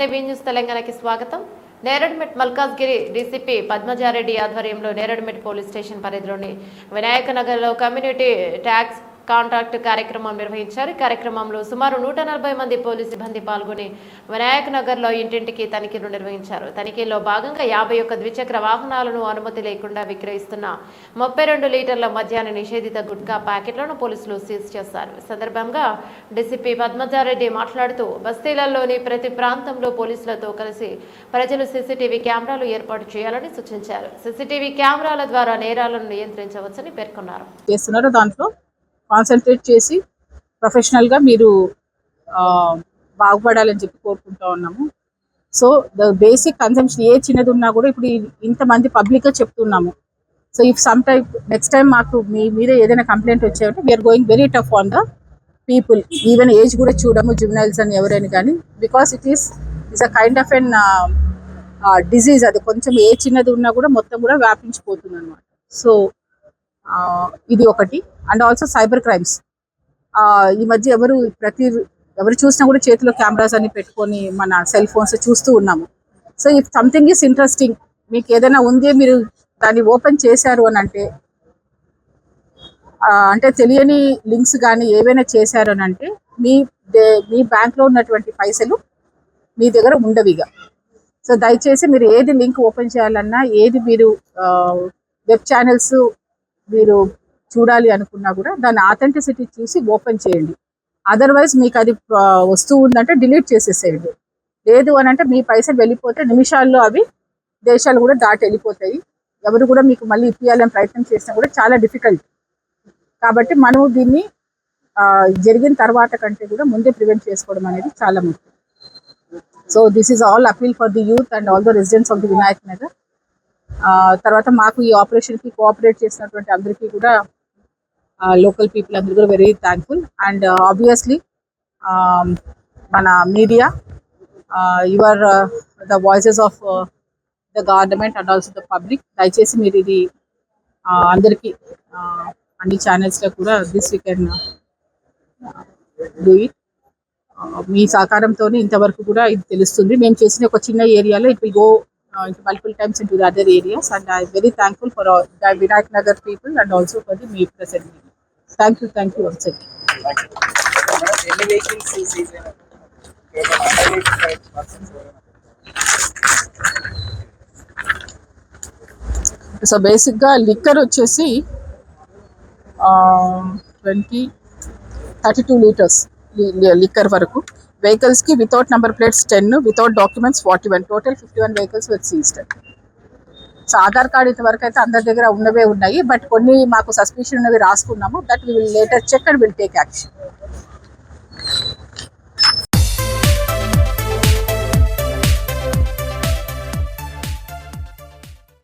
నమస్తే న్యూస్ తెలంగాణకి స్వాగతం. నేరడ్మెట్ మల్కాజ్గిరి డీసీపీ పద్మజారెడ్డి ఆధ్వర్యంలో నేరడ్మెట్ పోలీస్ స్టేషన్ పరిధిలోని వినాయక నగర్లో కమ్యూనిటీ ట్యాక్స్ కాంట్రాక్ట్ కార్యక్రమం నిర్వహించారు. కార్యక్రమంలో సుమారు నూట నలభై మంది పోలీసు సిబ్బంది పాల్గొని వినాయక్ నగర్లో ఇంటింటికి తనిఖీలు నిర్వహించారు. తనిఖీలో భాగంగా యాభై ఒక్క ద్విచక్ర వాహనాలను అనుమతి లేకుండా విక్రయిస్తున్న ముప్పై రెండు లీటర్ల మద్యాన్ని నిషేధిత గుట్కా ప్యాకెట్లను పోలీసులు సీజ్ చేశారు. సందర్భంగా డీసీపీ పద్మజారెడ్డి మాట్లాడుతూ బస్తీలలోని ప్రతి ప్రాంతంలో పోలీసులతో కలిసి ప్రజలు సీసీటీవీ కెమెరాలు ఏర్పాటు చేయాలని సూచించారు. సీసీటీవీ కెమెరాల ద్వారా నేరాలను నియంత్రించవచ్చని పేర్కొన్నారు. దాంట్లో. కాన్సన్ట్రేట్ చేసి ప్రొఫెషనల్గా మీరు బాగుపడాలని చెప్పి కోరుకుంటా ఉన్నాము. సో ద బేసిక్ కన్సంప్షన్ ఏ చిన్నది ఉన్నా కూడా ఇప్పుడు ఇంతమంది పబ్లిక్గా చెప్తున్నాము. So if some time next time మాకు మీ మీద ఏదైనా కంప్లైంట్ వచ్చాయంటే we're going very tough on the people even age కూడా చూడము జువెనైల్స్ అని ఎవరైనా కానీ. Because it is is a kind of an disease అది కొంచెం ఏ చిన్నది ఉన్నా కూడా మొత్తం కూడా వ్యాపించిపోతుంది అనమాట సో ఇది ఒకటి. అండ్ ఆల్సో సైబర్ క్రైమ్స్ ఈ మధ్య ఎవరు ప్రతి ఎవరు చూసినా కూడా చేతిలో కెమెరాస్ అన్ని పెట్టుకొని మన సెల్ ఫోన్స్ చూస్తూ ఉన్నాము. So if something is interesting మీకు ఏదైనా ఉంది మీరు దాన్ని ఓపెన్ చేశారు అని అంటే అంటే తెలియని లింక్స్ కానీ ఏవైనా చేశారు అని అంటే మీ దే- మీ బ్యాంక్లో ఉన్నటువంటి పైసలు మీ దగ్గర ఉండవిగా సో దయచేసి మీరు ఏది లింక్ ఓపెన్ చేయాలన్నా ఏది మీరు వెబ్ ఛానల్స్ మీరు చూడాలి అనుకున్నా కూడా దాని ఆథెంటిసిటీ చూసి ఓపెన్ చేయండి. అదర్వైజ్ మీకు అది వస్తువు వస్తూ ఉందంటే డిలీట్ చేసేసేయండి. లేదు అని అంటే మీ పైసలు వెళ్ళిపోతే నిమిషాల్లో అవి దేశాలు కూడా దాటి వెళ్ళిపోతాయి. ఎవరు కూడా మీకు మళ్ళీ ఇప్పించాలని ప్రయత్నం చేసినా కూడా చాలా డిఫికల్ట్ కాబట్టి మనము దీన్ని జరిగిన తర్వాత కంటే కూడా ముందే ప్రివెంట్ చేసుకోవడం అనేది చాలా ముఖ్యం. So this is all appeal for the youth and all the residents of the Vinayak Nagar తర్వాత మాకు ఈ ఆపరేషన్కి కోఆపరేట్ చేసినటువంటి అందరికీ కూడా లోకల్ పీపుల్ అందరూ కూడా వెరీ థ్యాంక్ఫుల్ అండ్ ఆబ్వియస్లీ మన media your the voices of the government and also the public దయచేసి మీరు ఇది అందరికీ అన్ని ఛానల్స్లో కూడా this you can do it మీ సహకారంతోనే ఇంతవరకు కూడా ఇది తెలుస్తుంది. మేము చేసిన ఒక చిన్న ఏరియాలో it will go multiple times in to the other areas and I very thankful for the Vinayak Nagar people and also for the me present thank you thank you once again ఎన్ని vehicles seize అయినాయి so బేసిక్గా liquor వచ్చేసి twenty thirty two litres liquor వరకు వెహికల్స్కి without number plates ten without documents forty one total fifty one vehicles with seized so Aadhaar card ఇంతవరకు అయితే అందరి దగ్గర ఉన్నవే ఉన్నాయి. బట్ కొన్ని మాకు సస్పెషన్ ఉన్నవి రాసుకున్నాము. That will later check and will take action